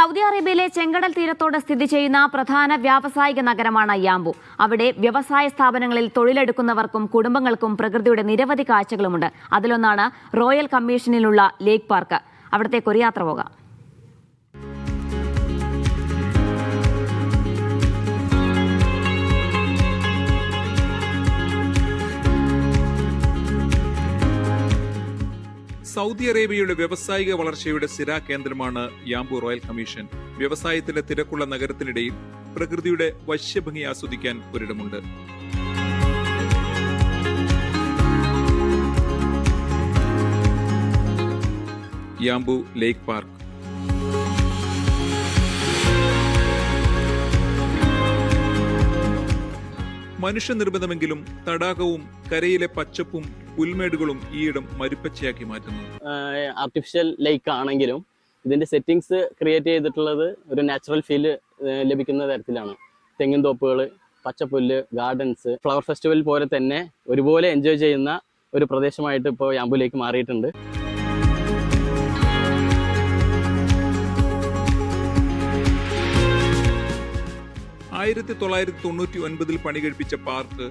Saudi അറേബ്യയിലെ ചെങ്കടൽ തീരത്തോട് സ്ഥിതി ചെയ്യുന്ന പ്രധാന വ്യാവസായിക നഗരമാണ് യാംബു അവിടെ വ്യവസായ സ്ഥാപനങ്ങളിൽ തൊഴിലെടുക്കുന്നവർക്കും കുടുംബങ്ങൾക്കും പ്രകൃതിയുടെ നിരവധി കാഴ്ചകളുമുണ്ട്. അതിലൊന്നാണ് റോയൽ കമ്മീഷനിലുള്ള ലേക്ക് പാർക്ക്. അവിടത്തേക്കൊരു യാത്ര പോകാം. സൗദി അറേബ്യയുടെ വ്യവസായിക വളർച്ചയുടെ സ്ഥിര കേന്ദ്രമാണ് യാംബു റോയൽ കമ്മീഷൻ. വ്യവസായത്തിന്റെ തിരക്കുള്ള നഗരത്തിനിടയിൽ പ്രകൃതിയുടെ വശ്യഭംഗി ആസ്വദിക്കാൻ ഒരിടമുണ്ട്. യാംബു ലേക്ക് പാർക്ക്. മനുഷ്യനിർമ്മിതമെങ്കിലും തടാകവും കരയിലെ പച്ചപ്പും പുൽമേടുകളും ഈയിടം മരുപ്പച്ചയാക്കി മാറ്റുന്നു ആർട്ടിഫിഷ്യൽ ലേക്ക് ആണെങ്കിലും ഇതിന്റെ സെറ്റിങ്സ് ക്രിയേറ്റ് ചെയ്തിട്ടുള്ളത് ഒരു നാച്ചുറൽ ഫീൽ ലഭിക്കുന്ന തരത്തിലാണ്. തെങ്ങിൻ തോപ്പുകൾ പച്ചപ്പുല്ല് ഗാർഡൻസ് ഫ്ലവർ ഫെസ്റ്റിവൽ പോലെ തന്നെ ഒരുപോലെ എൻജോയ് ചെയ്യുന്ന ഒരു പ്രദേശമായിട്ട് ഇപ്പോൾ യാമ്പുലേക്ക് മാറിയിട്ടുണ്ട്. ആയിരത്തി തൊള്ളായിരത്തി തൊണ്ണൂറ്റി ഒൻപതിൽ പണി കഴിപ്പിച്ച പാർക്ക്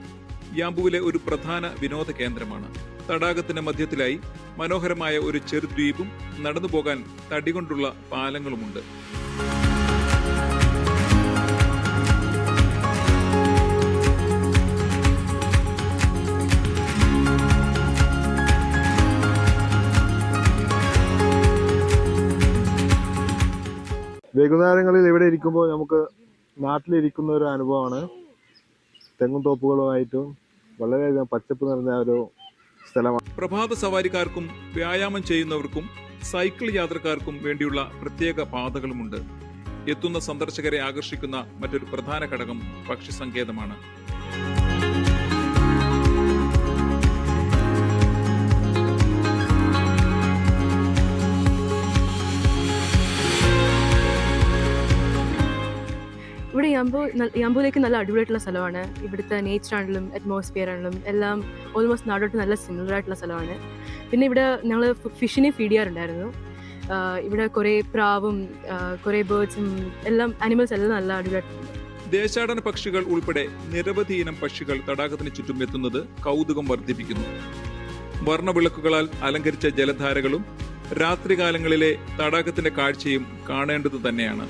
യാമ്പുവിലെ ഒരു പ്രധാന വിനോദ കേന്ദ്രമാണ്. തടാകത്തിന്റെ മധ്യത്തിലായി മനോഹരമായ ഒരു ചെറുദ്വീപും നടന്നുപോകാൻ തടികൊണ്ടുള്ള പാലങ്ങളുമുണ്ട്. വൈകുന്നേരങ്ങളിൽ ഇവിടെ ഇരിക്കുമ്പോൾ നമുക്ക് നാട്ടിലിരിക്കുന്ന ഒരു അനുഭവമാണ്. തെങ്ങും തോപ്പുകളുമായിട്ടും വളരെയധികം പച്ചപ്പ് നിറഞ്ഞ ഒരു സ്ഥലമാണ്. പ്രഭാത സവാരിക്കാർക്കും വ്യായാമം ചെയ്യുന്നവർക്കും സൈക്കിൾ യാത്രക്കാർക്കും വേണ്ടിയുള്ള പ്രത്യേക പാതകളുമുണ്ട്. എത്തുന്ന സന്ദർശകരെ ആകർഷിക്കുന്ന മറ്റൊരു പ്രധാന ഘടകം പക്ഷി സങ്കേതമാണ് യാമ്പു യാമ്പൂലേക്ക് നല്ല അടിപൊളിയായിട്ടുള്ള സ്ഥലമാണ്. ഇവിടുത്തെ നേച്ചർ ആണെങ്കിലും അറ്റ്മോസ്ഫിയർ ആണെങ്കിലും എല്ലാം ഓൾമോസ്റ്റ് നാടോട്ട് നല്ല സിമിലർ ആയിട്ടുള്ള സ്ഥലമാണ്. പിന്നെ ഇവിടെ ഞങ്ങൾ ഫിഷിനെ ഫീഡ് ചെയ്യാറുണ്ടായിരുന്നു. ഇവിടെ കുറേ പ്രാവും കുറെ ബേർഡ്സും എല്ലാം അനിമൽസ് എല്ലാം നല്ല അടിപൊളിയായിട്ടുണ്ട് ദേശാടന പക്ഷികൾ ഉൾപ്പെടെ നിരവധി ഇനം പക്ഷികൾ തടാകത്തിന് ചുറ്റും എത്തുന്നത് കൗതുകം വർദ്ധിപ്പിക്കുന്നു. വർണവിളക്കുകളാൽ അലങ്കരിച്ച ജലധാരകളും രാത്രികാലങ്ങളിലെ തടാകത്തിന്റെ കാഴ്ചയും കാണേണ്ടത് തന്നെയാണ്.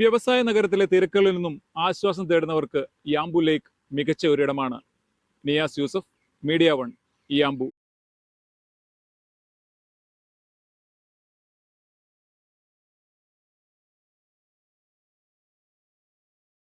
വ്യവസായ നഗരത്തിലെ തിരക്കുകളിൽ നിന്നും ആശ്വാസം തേടുന്നവർക്ക് യാംബു ലേക്ക് മികച്ച ഒരിടമാണ്. Niyas Yusuf media one Yanbu